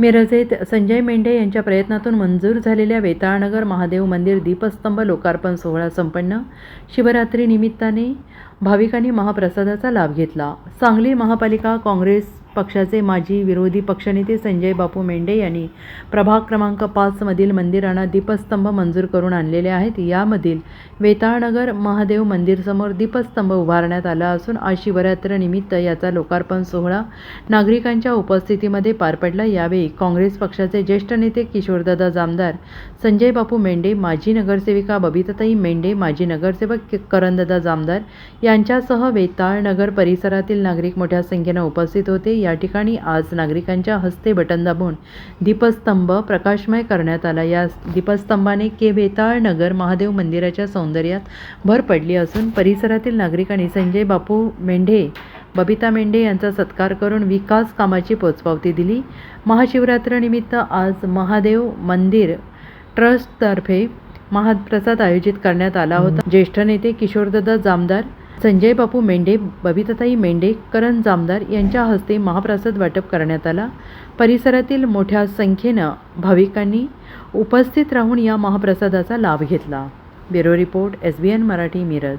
मिरजेत संजय मेंढे यांच्या प्रयत्नातून मंजूर झालेल्या वेताळनगर महादेव मंदिर दीपस्तंभ लोकार्पण सोहळा संपन्न. शिवरात्री निमित्ताने भाविकांनी महाप्रसादाचा लाभ घेतला. सांगली महापालिका काँग्रेस पक्षाचे माजी विरोधी पक्षनेते संजय बापू मेंढे यांनी प्रभाग क्रमांक पाचमधील मंदिरांना दीपस्तंभ मंजूर करून आणलेले आहेत. यामधील वेताळनगर महादेव मंदिरसमोर दीपस्तंभ उभारण्यात आला असून आज शिवरात्रीनिमित्त याचा लोकार्पण सोहळा नागरिकांच्या उपस्थितीमध्ये पार पडला. यावेळी काँग्रेस पक्षाचे ज्येष्ठ नेते किशोरदादा जामदार संजय बापू मेंढे माजी नगरसेविका बबिताताई मेंढे माजी नगरसेवक करंददा जामदार यांच्यासह वेताळनगर परिसरातील नागरिक मोठ्या संख्येनं उपस्थित होते. या ठिकाणी आज नागरिकांच्या हस्ते बटन दाबून दीपस्तंभ प्रकाशमय करण्यात आला. या दीपस्तंभाने के बेताळ नगर महादेव मंदिराच्या सौंदर्यात भर पडली असून परिसरातील नागरिकांनी संजय बापू मेंढे बबिता मेंढे यांचा सत्कार करून विकास कामाची पोचपावती दिली. महाशिवरात्रीनिमित्त आज महादेव मंदिर ट्रस्टतर्फे महाप्रसाद आयोजित करण्यात आला होता. ज्येष्ठ नेते किशोरदादा जामदार संजय बापू मेंढे बबिताताई मेंढे करण जामदार यांच्या हस्ते महाप्रसाद वाटप करण्यात आला. परिसरातील मोठ्या संख्येनं भाविकांनी उपस्थित राहून या महाप्रसादाचा लाभ घेतला. Bureau report S B N Marathi Miraj.